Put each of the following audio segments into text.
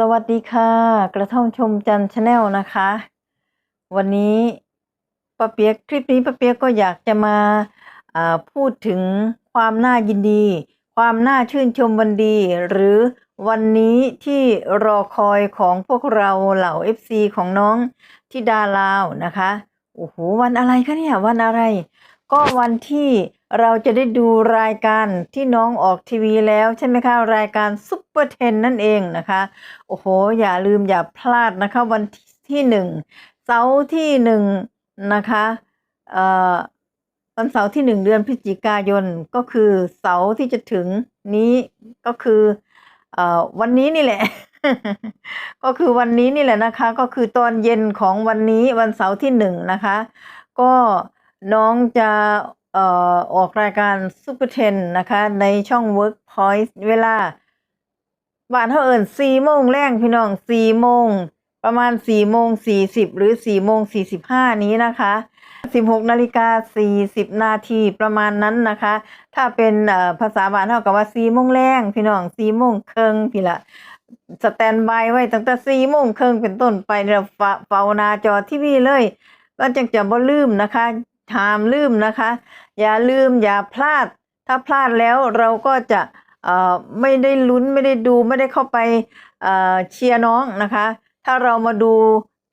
สวัสดีค่ะ กระท่อมชมจันชาแนลนะคะ วันนี้ป้าเปียกคลิปนี้ป้าเปียกก็อยากจะมาพูดถึงความน่ายินดี ความน่าชื่นชมวันดี หรือวันนี้ที่รอคอยของพวกเราเหล่า FC ของน้องทิดาลาวนะคะโอ้โหวันอะไรคะเนี่ยวันอะไร ก็วันที่ เราจะได้ดูรายการที่น้องออกทีวีแล้วใช่ไหมคะ รายการซุปเปอร์เทนนั่นเองนะคะ โอ้โห อย่าลืมอย่าพลาดนะคะ วันที่หนึ่งเสาร์ที่หนึ่งนะคะเอ่อวันเสาร์ที่หนึ่งเดือนพฤศจิกายนก็คือเสาร์ที่จะถึงนี้ก็คือเอ่อวันนี้นี่แหละ ก็คือวันนี้นี่แหละนะคะ ก็คือตอนเย็นของวันนี้วันเสาร์ที่หนึ่งนะคะ ก็น้องจะ ออกรายการซูเปอร์เทนนะคะ ในช่อง Workpoint เวลาบ้านเขาเอิญสี่โมงแรงพี่น้องสี่โมงประมาณสี่โมงสี่สิบหรือสี่โมงสี่สิบห้านี้นะคะสิบหกนาฬิกาสี่สิบนาทีประมาณนั้นนะคะ ถ้าเป็นภาษาบ้านเท่ากับว่าสี่โมงแรงพี่น้องสี่โมงเครึ่งพี่ละสแตนบายไว้ตั้งแต่สี่โมงเครึ่งเป็นต้นไปเราเฝ้านาจอทีวีเลยก็จังจะบ่ลืมนะคะ หามลืมนะคะ อย่าลืมอย่าพลาด ถ้าพลาดแล้วเราก็จะเออไม่ได้ลุ้นไม่ได้ดูไม่ได้เข้าไปเออเชียร์น้องนะคะ ถ้าเรามาดู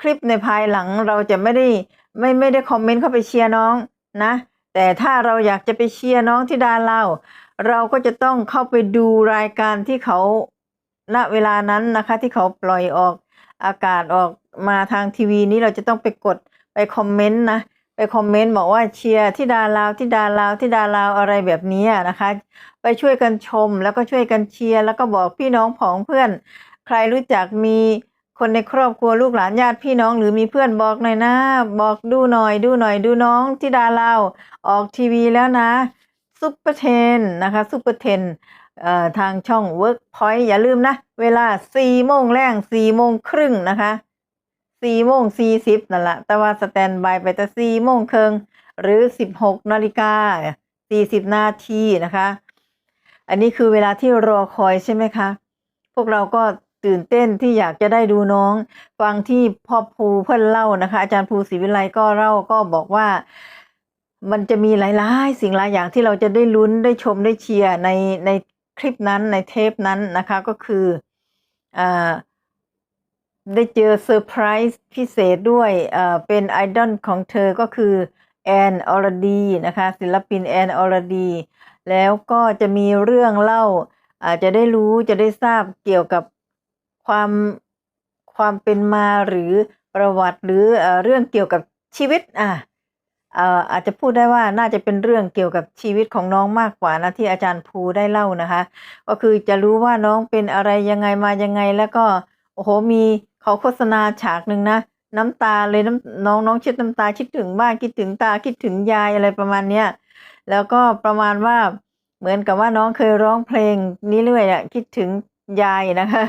คลิปในภายหลังเราจะไม่ได้ไม่ไม่ได้คอมเมนต์เข้าไปเชียร์น้องนะ แต่ถ้าเราอยากจะไปเชียร์น้องที่ดาเราเราก็จะต้องเข้าไปดูรายการที่เขาณเวลานั้นนะคะ ที่เขาปล่อยออกอากาศออกมาทางทีวีนี้เราจะต้องไปกดไปคอมเมนต์นะ ไปคอมเมนต์บอกว่าเชียร์ที่ดาลาวที่ดาลาวที่ดาลาวอะไรแบบนี้นะคะ ไปช่วยกันชมแล้วก็ช่วยกันเชียร์แล้วก็บอกพี่น้องผองเพื่อน ใครรู้จักมีคนในครอบครัวลูกหลานญาติพี่น้องหรือมีเพื่อนบอกหน่อยนะ บอกดูหน่อยดูหน่อยดูน้องที่ดาลาวออกทีวีแล้วนะซุปเปอร์เทนนะคะซุปเปอร์เทนเอ่อทางช่อง Workpoint อย่าลืมนะ เวลาสี่โมงแรงสี่โมงครึ่งนะคะ สี่โมงสี่สิบนั่นแหละแต่ว่าสแตนบายไปแต่สี่โมงครึ่งหรือสิบหกนาฬิกาสี่สิบนาทีนะคะ อันนี้คือเวลาที่รอคอยใช่ไหมคะ พวกเราก็ตื่นเต้นที่อยากจะได้ดูน้อง ฟังที่พ่อภูเพื่อนเล่านะคะ อาจารย์ภูศรีวิไลก็เล่าก็บอกว่ามันจะมีหลายๆ สิ่งหลายอย่างที่เราจะได้ลุ้นได้ชมได้เชียร์ในในคลิปนั้นในเทปนั้นนะคะ ก็คืออ่า ได้เจอเซอร์ไพรส์พิเศษด้วยเป็นไอดอลของเธอก็คือแอนอรดีนะคะ ศิลปินแอนอรดี แล้วก็จะมีเรื่องเล่าอาจจะได้รู้จะได้ทราบเกี่ยวกับความความเป็นมาหรือประวัติหรือเอ่อเรื่องเกี่ยวกับชีวิตอะอาจจะพูดได้ว่าน่าจะเป็นเรื่องเกี่ยวกับชีวิตของน้องมากกว่านะที่อาจารย์ภูได้เล่านะคะ ก็คือจะรู้ว่าน้องเป็นอะไรยังไงมายังไงแล้วก็ โอ้โห มีเขาโฆษณาฉากหนึ่งนะ น้ำตาเลยน้ำน้องน้องเช็ดน้ำตาคิดถึงบ้านคิดถึงตาคิดถึงยายอะไรประมาณเนี้ยแล้วก็ประมาณว่าเหมือนกับว่าน้องเคยร้องเพลงนี้เรื่อยอะคิดถึงยายนะคะ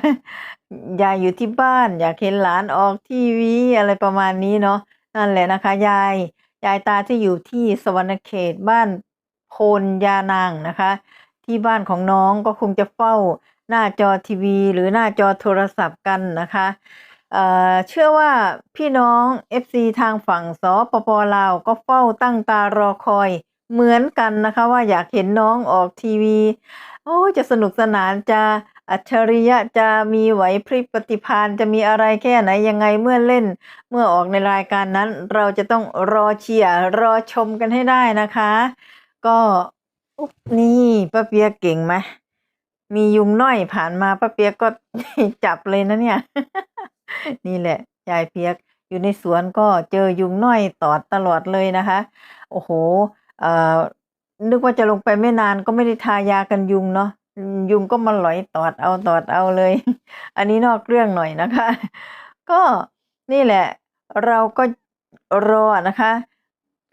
ยายอยู่ที่บ้าน อยากเห็นหลานออกทีวีอะไรประมาณนี้เนาะนั่นแหละนะคะ ยายยายตาที่อยู่ที่สวรรณเขตบ้านโพนยานางนะคะ ที่บ้านของน้องก็คงจะเฝ้า หน้าจอทีวี หรือหน้าจอโทรศัพท์กันนะคะเอ่อเชื่อว่าพี่น้อง FC ทางฝั่งสปปลาวก็เฝ้าตั้งตารอคอยเหมือนกันนะคะว่าอยากเห็นน้องออกทีวี โอ้จะสนุกสนานจะอัจฉริยะจะมีไหวพริบปฏิภาณจะมีอะไรแค่ไหนยังไงเมื่อเล่น เมื่อออกในรายการนั้น เราจะต้องรอเชียร์รอชมกันให้ได้นะคะ ก็นี่ป้าเปียกเก่งไหม มียุงน้อยผ่านมาป้าเปียกก็จับเลยนะเนี่ย นี่แหละยายเปียกอยู่ในสวนก็เจอยุงน้อยตอดตลอดเลยนะคะ โอ้โหเอ่อนึกว่าจะลงไปไม่นานก็ไม่ได้ทายากันยุงเนาะยุงก็มาหลอยตอดเอาตอดเอาเลย อันนี้นอกเรื่องหน่อยนะคะ ก็นี่แหละ เราก็รอนะคะ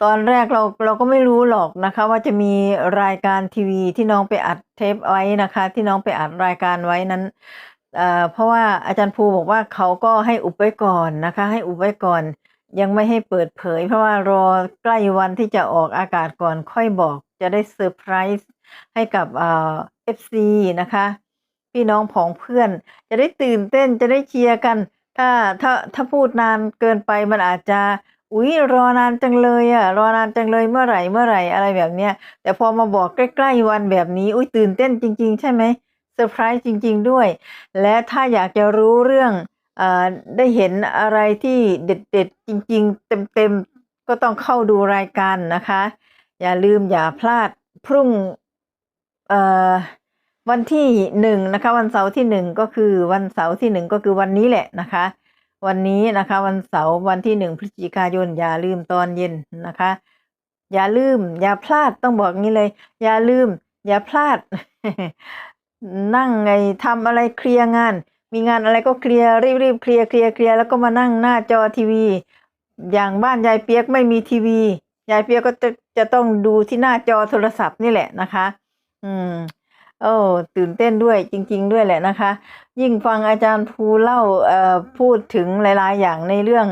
ตอนแรกเราเราก็ไม่รู้หรอกนะคะ ว่าจะมีรายการทีวีที่น้องไปอัดเทปไว้นะคะ ที่น้องไปอัดรายการไว้นั้นเเพราะว่าอาจารย์ภูบอกว่าเขาก็ให้อุบไว้ก่อนนะคะ ให้อุบไว้ก่อน ยังไม่ให้เปิดเผย เพราะว่ารอใกล้วันที่จะออกอากาศก่อนค่อยบอก จะได้เซอร์ไพรส์ให้กับเอ่อฟซีนะคะ พี่น้องผองเพื่อน จะได้ตื่นเต้นจะได้เชียร์กัน ถ้าถ้าถ้าพูดนานเกินไปมันอาจจะ อุ๊ยรอนานจังเลยอะรอนานจังเลยเมื่อไหร่เมื่อไหร่อะไรแบบเนี้ยแต่พอมาบอกใกล้ๆวันแบบนี้ อุ๊ยตื่นเต้นจริง ๆ ใช่ไหมเซอร์ไพรส์จริง ๆ ด้วย และถ้าอยากจะรู้เรื่องเอ่อได้เห็นอะไรที่เด็ดๆจริง ๆ เต็มๆก็ต้องเข้าดูรายการนะคะ อย่าลืมอย่าพลาดพรุ่งเอ่อวันที่หนึ่งนะคะ วันเสาร์ที่หนึ่งก็คือวันเสาร์ที่หนึ่งก็คือวันนี้แหละนะคะ วันนี้นะคะวันเสาร์วันที่หนึ่งพฤศจิกายน อย่าลืมตอนเย็นนะคะ อย่าลืม อย่าพลาดต้องบอกงี้เลย อย่าลืม อย่าพลาด นั่งไงทำอะไรเคลียร์งาน มีงานอะไรก็เคลียร์รีบๆเคลียร์เคลียร์เคลียร์แล้วก็มานั่งหน้าจอทีวี อย่างบ้านยายเปียกไม่มีทีวียายเปียกก็จะจะต้องดูที่หน้าจอโทรศัพท์นี่แหละนะคะ อืม โอ้ตื่นเต้นด้วยจริง ๆ ด้วยแหละนะคะ ยิ่งฟังอาจารย์ภูเล่าพูดถึงหลายๆ อย่างในเรื่อง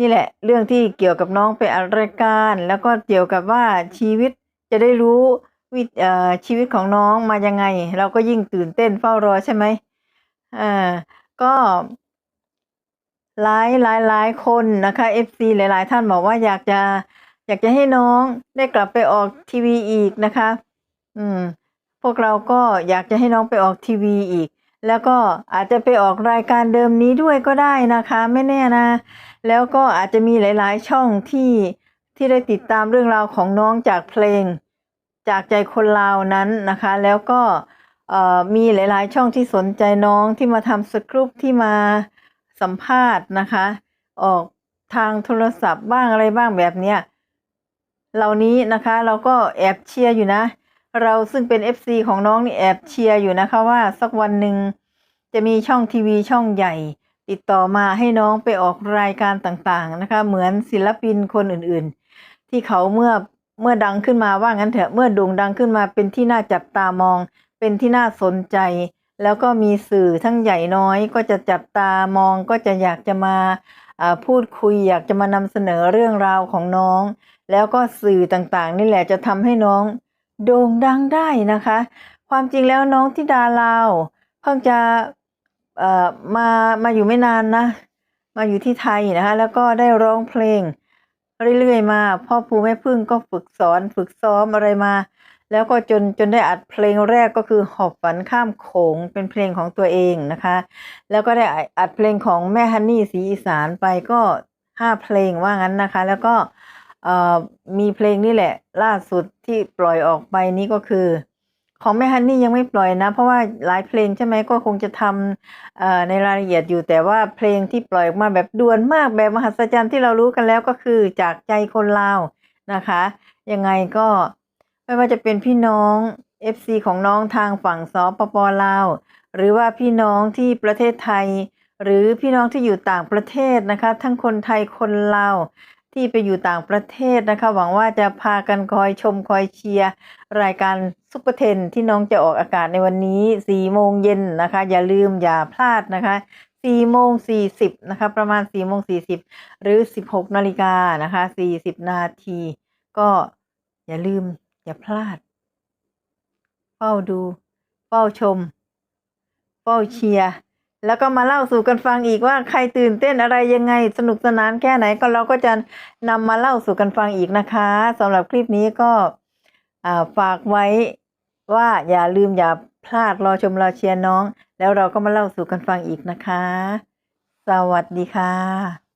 นี่แหละ เรื่องที่เกี่ยวกับน้องไปอัดรายการ แล้วก็เกี่ยวกับว่าชีวิตจะได้รู้วิชีวิตของน้องมายังไง เราก็ยิ่งตื่นเต้นเฝ้ารอใช่ไหมอ่าก็หลายหลายหลายคนนะคะ FC หลาย ๆ ท่านบอกว่าอยากจะ อยากจะให้น้องได้กลับไปออกทีวีอีกนะคะ อืม พวกเราก็อยากจะให้น้องไปออกทีวีอีก แล้วก็อาจจะไปออกรายการเดิมนี้ด้วยก็ได้นะคะไม่แน่นะ แล้วก็อาจจะมีหลายๆช่องที่ที่ได้ติดตามเรื่องราวของน้องจากเพลง จากใจคนลาวนั้นนะคะ แล้วก็มีหลายๆ ช่องที่สนใจน้องที่มาทำสคริปต์ที่มาสัมภาษณ์นะคะ ออกทางโทรศัพท์บ้างอะไรบ้างแบบเนี้ยเหล่านี้นะคะเราก็แอบเชียร์อยู่นะ เราซึ่งเป็น FC ของน้องนี่แอบเชียร์อยู่นะคะว่าสักวันหนึ่งจะมีช่องทีวีช่องใหญ่ ติดต่อมาให้น้องไปออกรายการต่างๆนะคะ เหมือนศิลปินคนอื่นๆ ที่เขาเมื่อเมื่อดังขึ้นมาว่างั้นเถอะเมื่อโด่งดังขึ้นมาเป็นที่น่าจับตามอง เป็นที่น่าสนใจ แล้วก็มีสื่อทั้งใหญ่น้อยก็จะจับตามองก็จะอยากจะมาอ่าพูดคุยอยากจะมานำเสนอเรื่องราวของน้อง แล้วก็สื่อต่างๆ นี่แหละจะทำให้น้อง โด่งดังได้นะคะ ความจริงแล้วน้องทิดาลาวเพิ่งจะมามาอยู่ไม่นานนะ มาอยู่ที่ไทยนะคะ แล้วก็ได้ร้องเพลงเรื่อยๆมา พ่อภูแม่พึ่งก็ฝึกสอนฝึกซ้อมอะไรมา แล้วก็จนจนได้อัดเพลงแรกก็คือหอบฝันข้ามโขงเป็นเพลงของตัวเองนะคะ แล้วก็ได้อัดเพลงของแม่ฮันนี่สีอีสานไปก็ห้าเพลงว่างั้นนะคะ แล้วก็ มีเพลงนี่แหละ ล่าสุดที่ปล่อยออกไปนี้ก็คือ ของแม่ฮันนี่ยังไม่ปล่อยนะ เพราะว่าหลายเพลงใช่ไหมก็คงจะทำในรายละเอียดอยู่แต่ว่าเพลงที่ปล่อยออกมาแบบด่วนมากแบบมหัศจรรย์ที่เรารู้กันแล้วก็คือจากใจคนลาวนะคะ ยังไงก็ไม่ว่าจะเป็นพี่น้อง FC ของน้องทางฝั่งสปปลาวหรือว่าพี่น้องที่ประเทศไทย หรือพี่น้องที่อยู่ต่างประเทศนะคะ ทั้งคนไทยคนลาว ที่ไปอยู่ต่างประเทศนะคะ หวังว่าจะพากันคอยชมคอยเชียร์รายการซุปเปอร์เทนที่น้องจะออกอากาศในวันนี้4โมงเย็นนะคะ อย่าลืมอย่าพลาดนะคะ4โมง40นะคะ ประมาณ4โมง40 หรือ 16นาฬิกานะคะ40 นาที ก็อย่าลืมอย่าพลาด เฝ้าดู เฝ้าชม เฝ้าเชียร์ แล้วก็มาเล่าสู่กันฟังอีกว่าใครตื่นเต้นอะไรยังไงสนุกสนานแค่ไหนก็เราก็จะนำมาเล่าสู่กันฟังอีกนะคะสำหรับคลิปนี้ก็ฝากไว้ว่าอย่าลืมอย่าพลาดรอชมรอเชียร์น้อง แล้วเราก็มาเล่าสู่กันฟังอีกนะคะ สวัสดีค่ะ